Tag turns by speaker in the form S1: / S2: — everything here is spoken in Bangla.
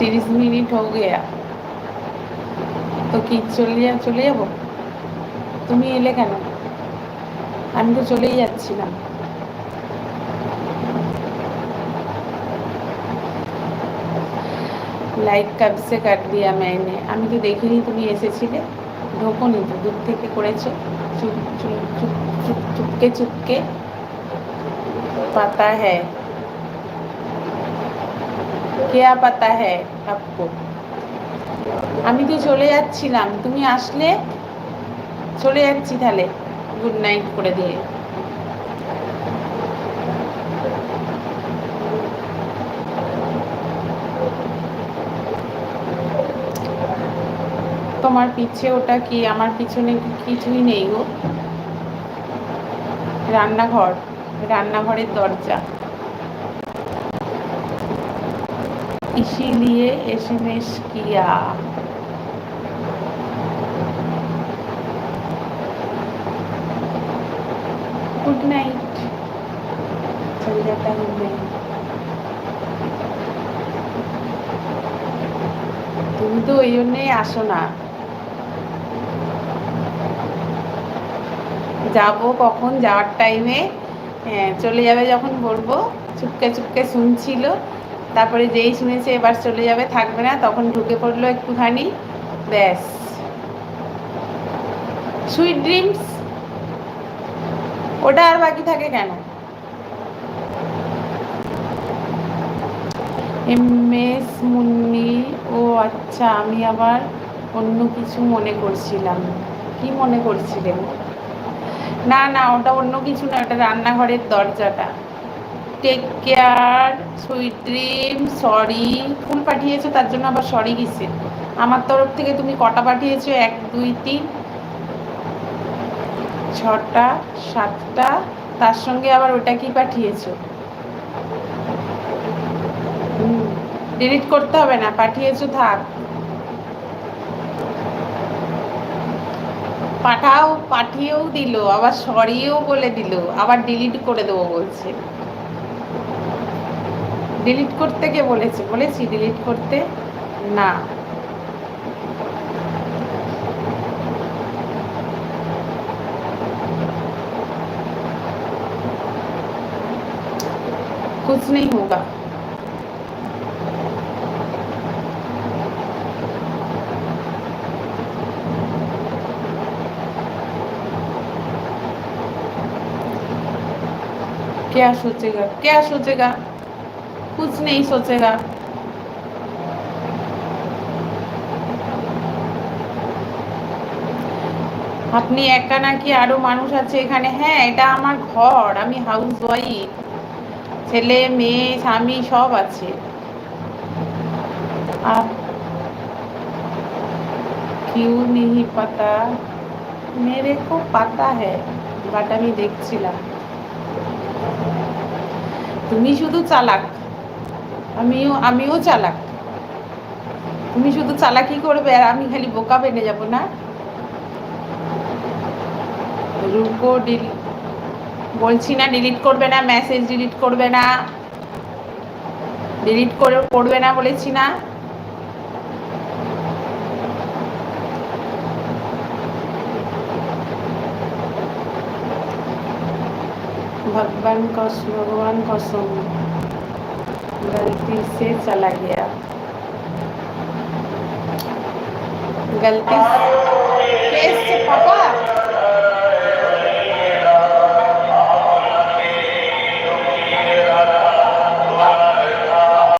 S1: তিরিশ মিনিট हो गया তো কি চলে যা চলে যাবো তুমি এলে কেন আমি তো চলেই যাচ্ছিলাম লাইক কব সে কাট দিয়া मैंने আমি তো দেখিনি তুমি এসেছিলে ঢোকনি তো দূর থেকে করেছো চুপ চুপ চুপ চুপ চুপকে চুপকে পাতা হ্যাঁ কেয়া পাতা হ্যাঁ আপকো। আমি তো চলে যাচ্ছিলাম, তুমি আসলে? চলে যাচ্ছি তাহলে গুড নাইট করে দিয়ে। তোমার পিছে ওটা কি? আমার পিছনে কিছুই নেই গো। রান্নাঘর, রান্নাঘরের দরজা। इसीलिए एसएमएस किया गुड नाइट चल जाता हूँ मैं তুমি তো ওই জন্যেই আসো না যাবো কখন যাওয়ার টাইমে চলে যাবে যখন বলবো চুপকে চুপকে শুনছিল তারপরে যেই শুনেছে এবার চলে যাবে, থাকবে না, তখন ঢুকে পড়ল একটুখানি। ব্যাস। সুইট ড্রিমস ওটা আর বাকি থাকে কেন? এম এস মুন্নি, ও আচ্ছা আমি আবার অন্য কিছু মনে করছিলাম। কি মনে করছিলেন? না না, ওটা অন্য কিছু না, ওটা রান্নাঘরের দরজাটা। Take care sweet dream sorry ফুল পাঠিয়েছো, তার জন্য আবার সরি কিসে আমার তরফ থেকে তুমি কটা পাঠিয়েছো? এক, দুই, তিন। ছটা, সাতটা, তার সঙ্গে আবার ওটা কি পাঠিয়েছো? ডিলিট করতে হবে না, পাঠিয়েছো, থাক। পাঠাও, পাঠিয়েও দিল, আবার সরিয়েও বলে দিল, আবার ডিলিট করে দেবো বলছে। ডিলিট করতে কে বলেছে বলেছি ডিলিট করতে না कुछ नहीं होगा क्या सोचेगा क्या सोचेगा कुछ नहीं सोचेगा আপনি একা নাকি আরো মানুষ আছে এখানে হ্যাঁ এটা আমার ঘর আমি হাউস ওয়াইফ ছেলে মেয়ে স্বামী সব আছে आप क्यों नहीं पता मेरे को पता है বাট আমি দেখছিলাম তুমি শুধু চালাক আমিও আমিও চালাক। তুমি শুধু চালাকি করবে আর আমি খালি বোকা ভেঙে যাব, না? রুকো, ডিল, বলছি না ডিলিট করবে না মেসেজ ডিলিট করবে না। ডিলিট করে করবে না বলেছি না। ভগবান কস, ভগবান কসম। गलती से चला गया। गलती